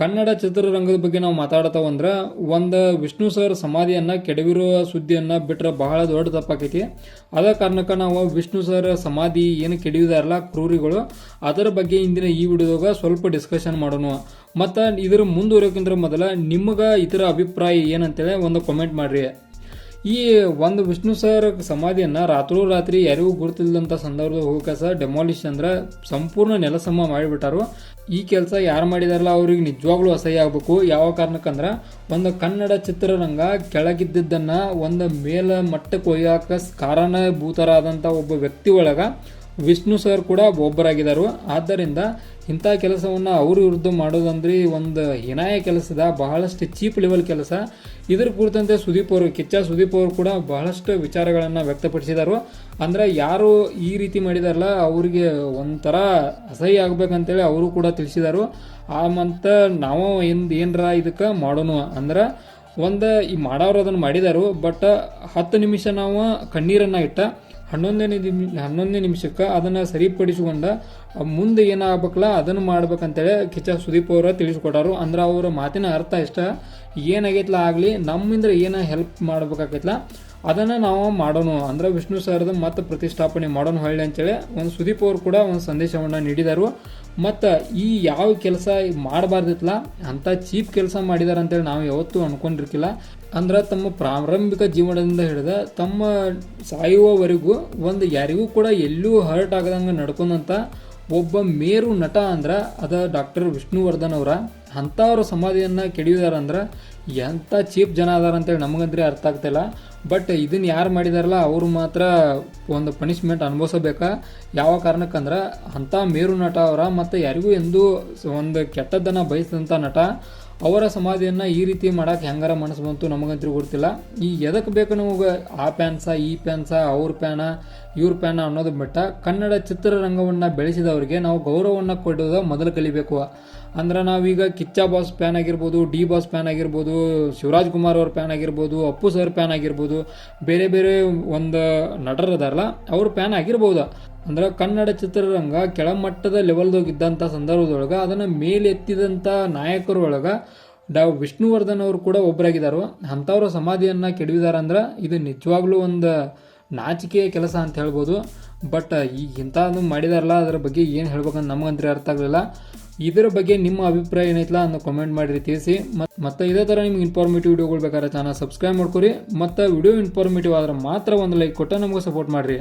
ಕನ್ನಡ ಚಿತ್ರರಂಗದ ಬಗ್ಗೆ ನಾವು ಮಾತಾಡ್ತಾವ ಅಂದ್ರೆ ಒಂದು ವಿಷ್ಣು ಸರ್ ಸಮಾಧಿಯನ್ನು ಕೆಡವಿರುವ ಸುದ್ದಿಯನ್ನು ಬಿಟ್ಟರೆ ಬಹಳ ದೊಡ್ಡ ತಪ್ಪಾಕೈತಿ. ಅದ ಕಾರಣಕ್ಕೆ ನಾವು ವಿಷ್ಣು ಸರ್ ಸಮಾಧಿ ಏನು ಕೆಡವಿದಾರಲ್ಲ ಕ್ರೂರಿಗಳು, ಅದರ ಬಗ್ಗೆ ಇಂದಿನ ಈ ವಿಡಿಯೋದಾಗ ಸ್ವಲ್ಪ ಡಿಸ್ಕಷನ್ ಮಾಡೋಣ. ಮತ್ತು ಇದರ ಮುಂದುವರಿಯೋಕ್ಕಿಂತ ಮೊದಲ ನಿಮಗೆ ಇದರ ಅಭಿಪ್ರಾಯ ಏನಂತೇಳಿ ಒಂದು ಕಾಮೆಂಟ್ ಮಾಡ್ರಿ. ಈ ಒಂದು ವಿಷ್ಣು ಸರ್ ಸಮಾಧಿಯನ್ನ ರಾತ್ರೋರಾತ್ರಿ ಯಾರಿಗೂ ಗುರುತಿಲ್ಲದಂಥ ಸಂದರ್ಭದಲ್ಲಿ ಹೋಗಕ್ಕೆ ಸಹ ಡೆಮಾಲಿಷ್ ಅಂದ್ರೆ ಸಂಪೂರ್ಣ ನೆಲಸಮ ಮಾಡಿಬಿಟ್ಟಾರು. ಈ ಕೆಲಸ ಯಾರು ಮಾಡಿದಾರಲ್ಲ ಅವ್ರಿಗೆ ನಿಜವಾಗ್ಲೂ ಅಸಹ್ಯ ಆಗಬೇಕು. ಯಾವ ಕಾರಣಕ್ಕಂದ್ರೆ ಒಂದು ಕನ್ನಡ ಚಿತ್ರರಂಗ ಕೆಳಗಿದ್ದಿದ್ದನ್ನ ಒಂದು ಮೇಲ ಮಟ್ಟಕ್ಕೆ ಒಯ್ಯಾಕ ಕಾರಣಭೂತರಾದಂಥ ಒಬ್ಬ ವ್ಯಕ್ತಿ ಒಳಗ ವಿಷ್ಣು ಸರ್ ಕೂಡ ಒಬ್ಬರಾಗಿದ್ದಾರೆ. ಆದ್ದರಿಂದ ಇಂಥ ಕೆಲಸವನ್ನು ಅವರು ವಿರುದ್ಧ ಮಾಡೋದಂದ್ರೆ ಒಂದು ಹೀನಾಯ ಕೆಲಸದ ಬಹಳಷ್ಟು ಚೀಪ್ ಲೆವೆಲ್ ಕೆಲಸ. ಇದ್ರ ಕುರಿತಂತೆ ಸುದೀಪ್ ಅವರು, ಕಿಚ್ಚ ಸುದೀಪ್ ಅವರು ಕೂಡ ಬಹಳಷ್ಟು ವಿಚಾರಗಳನ್ನು ವ್ಯಕ್ತಪಡಿಸಿದರು. ಅಂದ್ರೆ ಯಾರು ಈ ರೀತಿ ಮಾಡಿದಾರಲ್ಲ, ಅವರಿಗೆ ಒಂಥರ ಅಸಹ್ಯ ಆಗ್ಬೇಕಂತೇಳಿ ಅವರು ಕೂಡ ತಿಳಿಸಿದರು. ಆ ಮಂತ ನಾವು ಎಂದು ಏನರ ಇದಕ್ಕೆ ಮಾಡೋಣ ಅಂದ್ರೆ ಒಂದು ಈ ಮಾಡೋರು ಅದನ್ನು ಮಾಡಿದರು, ಬಟ್ ಹತ್ತು ನಿಮಿಷ ನಾವು ಕಣ್ಣೀರನ್ನು ಇಟ್ಟ ಹನ್ನೊಂದನೇ ನಿಮಿ, ಹನ್ನೊಂದನೇ ನಿಮಿಷಕ್ಕೆ ಅದನ್ನು ಸರಿಪಡಿಸಿಕೊಂಡ ಮುಂದೆ ಏನಾಗಬೇಕಲ್ಲ ಅದನ್ನು ಮಾಡ್ಬೇಕಂತೇಳಿ ಕಿಚ್ಚ ಸುದೀಪ್ ಅವರು ತಿಳಿಸ್ಕೊಟ್ಟಾರು. ಅಂದ್ರೆ ಅವರ ಮಾತಿನ ಅರ್ಥ ಇಷ್ಟ. ಏನಾಗೈತ್ಲ ಆಗಲಿ ನಮ್ಮಿಂದ ಏನು ಹೆಲ್ಪ್ ಮಾಡ್ಬೇಕಾಗೈತ್ಲ ಅದನ್ನು ನಾವು ಮಾಡೋಣ ಅಂದ್ರೆ ವಿಷ್ಣು ಸರ್ದು ಮತ್ತೆ ಪ್ರತಿಷ್ಠಾಪನೆ ಮಾಡೋಣ ಹೊಳ್ಳಿ ಅಂತೇಳಿ ಒಂದು ಸುದೀಪ್ ಅವರು ಕೂಡ ಒಂದು ಸಂದೇಶವನ್ನು ನೀಡಿದರು. ಮತ್ತು ಈ ಯಾವ ಕೆಲಸ ಮಾಡಬಾರ್ದಿತ್ತಲ್ಲ ಅಂಥ ಚೀಪ್ ಕೆಲಸ ಮಾಡಿದಾರಂತೇಳಿ ನಾವು ಯಾವತ್ತೂ ಅನ್ಕೊಂಡಿರ್ಕಿಲ್ಲ. ಅಂದ್ರೆ ತಮ್ಮ ಪ್ರಾರಂಭಿಕ ಜೀವನದಿಂದ ಹಿಡಿದ ತಮ್ಮ ಸಾಯುವವರೆಗೂ ಒಂದು ಯಾರಿಗೂ ಕೂಡ ಎಲ್ಲೂ ಹರ್ಟ್ ಆಗದಂಗೆ ನಡ್ಕೊಂಡಂಥ ಒಬ್ಬ ಮೇರು ನಟ ಅಂದ್ರೆ ಅದ ಡಾಕ್ಟರ್ ವಿಷ್ಣುವರ್ಧನ್ ಅವರ. ಅಂಥವ್ರ ಸಮಾಧಿಯನ್ನು ಕೆಡಿಯೋದಾರಂದ್ರೆ ಎಂಥ ಚೀಪ್ ಜನ ಅದಾರ ಅಂತೇಳಿ ನಮಗಂದ್ರೆ ಅರ್ಥ ಆಗ್ತಿಲ್ಲ. ಬಟ್ ಇದನ್ನ ಯಾರು ಮಾಡಿದಾರಲ್ಲ, ಅವರು ಮಾತ್ರ ಒಂದು ಪನಿಷ್ಮೆಂಟ್ ಅನುಭವಿಸಬೇಕಾ? ಯಾವ ಕಾರಣಕ್ಕಂದ್ರೆ, ಅಂಥ ಮೇರು ನಟ ಅವರ ಮತ್ತು ಯಾರಿಗೂ ಎಂದೂ ಒಂದು ಕೆಟ್ಟದ್ದನ್ನು ಬಯಸಿದಂಥ ನಟ, ಅವರ ಸಮಾಧಿಯನ್ನು ಈ ರೀತಿ ಮಾಡಕ್ಕೆ ಹೆಂಗಾರ ಮನಸ್ಸು ಬಂತು ನಮಗಂತೂ ಗೊತ್ತಿಲ್ಲ. ಈ ಎದಕ್ಕೆ ಬೇಕು ನಮಗೆ ಆ ಪ್ಯಾನ್ಸ, ಈ ಪ್ಯಾನ್ಸ, ಅವ್ರ ಪ್ಯಾನ, ಇವ್ರ ಪ್ಯಾನ ಅನ್ನೋದು ಬಿಟ್ಟ ಕನ್ನಡ ಚಿತ್ರರಂಗವನ್ನು ಬೆಳೆಸಿದವರಿಗೆ ನಾವು ಗೌರವವನ್ನು ಕೊಡೋದು ಮೊದಲು ಕಲಿಬೇಕು. ಅಂದ್ರೆ ನಾವೀಗ ಕಿಚ್ಚ ಬಾಸ್ ಪ್ಯಾನ್ ಆಗಿರ್ಬೋದು, ಡಿ ಬಾಸ್ ಪ್ಯಾನ್ ಆಗಿರ್ಬೋದು, ಶಿವರಾಜ್ ಕುಮಾರ್ ಅವ್ರ ಪ್ಯಾನ್ ಆಗಿರ್ಬೋದು, ಅಪ್ಪು ಸರ್ ಪ್ಯಾನ್ ಆಗಿರ್ಬೋದು ಬೇರೆ ಬೇರೆ ಒಂದು ನಟರು ಅದಾರಲ್ಲ ಅವ್ರ ಪ್ಯಾನ್ ಆಗಿರ್ಬೋದು. ಅಂದ್ರೆ ಕನ್ನಡ ಚಿತ್ರರಂಗ ಕೆಳಮಟ್ಟದ ಲೆವೆಲ್ದಾಗ ಇದ್ದಂಥ ಸಂದರ್ಭದೊಳಗೆ, ಅದನ್ನು ಮೇಲೆತ್ತಿದಂಥ ನಾಯಕರೊಳಗೆ ಡಾ. ವಿಷ್ಣುವರ್ಧನ್ ಅವರು ಕೂಡ ಒಬ್ಬರಾಗಿದ್ದಾರೆ ಅಂಥವ್ರ ಸಮಾಧಿಯನ್ನು ಕೆಡವಿದಾರಂದ್ರೆ ಇದು ನಿಜವಾಗ್ಲೂ ಒಂದು ನಾಚಿಕೆಯ ಕೆಲಸ ಅಂತ ಹೇಳ್ಬೋದು. ಬಟ್ ಈಗ ಇಂಥದ್ದು ಮಾಡಿದಾರಲ್ಲ, ಅದರ ಬಗ್ಗೆ ಏನು ಹೇಳ್ಬೇಕಂತ ನಮಗಂದ್ರೆ ಅರ್ಥ ಆಗಲಿಲ್ಲ. ಇದರ ಬಗ್ಗೆ ನಿಮ್ಮ ಅಭಿಪ್ರಾಯ ಏನೈತಲ್ಲ ಅನ್ನೋ ಕಮೆಂಟ್ ಮಾಡಿರಿ ತಿಳಿಸಿ. ಮತ್ತು ಇದೇ ಥರ ನಿಮ್ಗೆ ಇನ್ಫಾರ್ಮೇಟಿವ್ ವಿಡಿಯೋಗಳು ಬೇಕಾದ್ರೆ ಚಾನಲ್ ಸಬ್ಸ್ಕ್ರೈಬ್ ಮಾಡ್ಕೊರಿ. ಮತ್ತು ವಿಡಿಯೋ ಇನ್ಫಾರ್ಮೇಟಿವ್ ಆದ್ರೆ ಮಾತ್ರ ಒಂದು ಲೈಕ್ ಕೊಟ್ಟು ನಮಗೆ ಸಪೋರ್ಟ್ ಮಾಡಿರಿ.